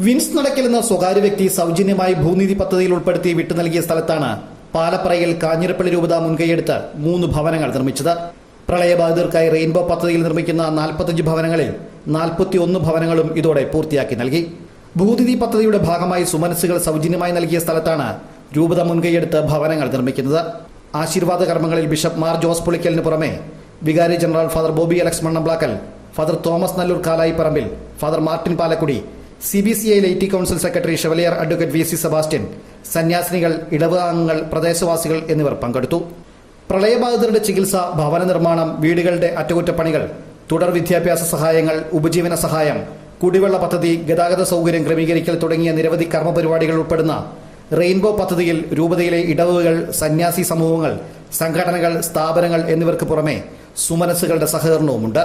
Wins നടക്കൽ എന്ന സ്വകാര്യ വ്യക്തി സൗജന്യമായി ഭൂനിധി പദ്ധതിയിൽ ഉൾപ്പെടുത്തി വിട്ടു നൽകിയ സ്ഥലത്താണ് പാലപ്പറയിൽ കാഞ്ഞിരപ്പള്ളി രൂപത മുൻകൈയെടുത്ത് മൂന്ന് ഭവനങ്ങൾ നിർമ്മിച്ചത്. പ്രളയബാധിതർക്കായി റെയിൻബോ പദ്ധതിയിൽ നിർമ്മിക്കുന്ന നാൽപ്പത്തഞ്ച് ഭവനങ്ങളിൽ നാൽപ്പത്തിയൊന്ന് ഭവനങ്ങളും ഇതോടെ പൂർത്തിയാക്കി നൽകി. ഭൂനിധി പദ്ധതിയുടെ ഭാഗമായി സുമനസ്സുകൾ സൗജന്യമായി നൽകിയ സ്ഥലത്താണ് രൂപത മുൻകൈയെടുത്ത് ഭവനങ്ങൾ നിർമ്മിക്കുന്നത്. ആശീർവാദ കർമ്മങ്ങളിൽ ബിഷപ്പ് മാർ ജോസ് പുളിക്കലിന് പുറമെ വികാരി general father Bobby Alex Mannamblackal father Thomas Nalloor Kalayi Parampil father Martin Palakkudi C B C I laity council secretary chevalier advocate V C Sebastian സന്യാസിനികൾ ഇടവകാംഗങ്ങൾ പ്രദേശവാസികൾ എന്നിവർ പങ്കെടുത്തു. പ്രളയബാധിതരുടെ ചികിത്സ ഭവന നിർമ്മാണം വീടുകളുടെ അറ്റകുറ്റപ്പണികൾ തുടർ വിദ്യാഭ്യാസ സഹായങ്ങൾ ഉപജീവന സഹായം കുടിവെള്ള പദ്ധതി ഗതാഗത സൗകര്യം ക്രമീകരിക്കൽ തുടങ്ങിയ നിരവധി കർമ്മപരിപാടികൾ ഉൾപ്പെടുന്ന റെയിൻബോ പദ്ധതിയിൽ രൂപതയിലെ ഇടവുകൾ സന്യാസി സമൂഹങ്ങൾ സംഘടനകൾ സ്ഥാപനങ്ങൾ എന്നിവർക്ക് പുറമെ സുമനസ്സുകളുടെ സഹകരണവുമുണ്ട്.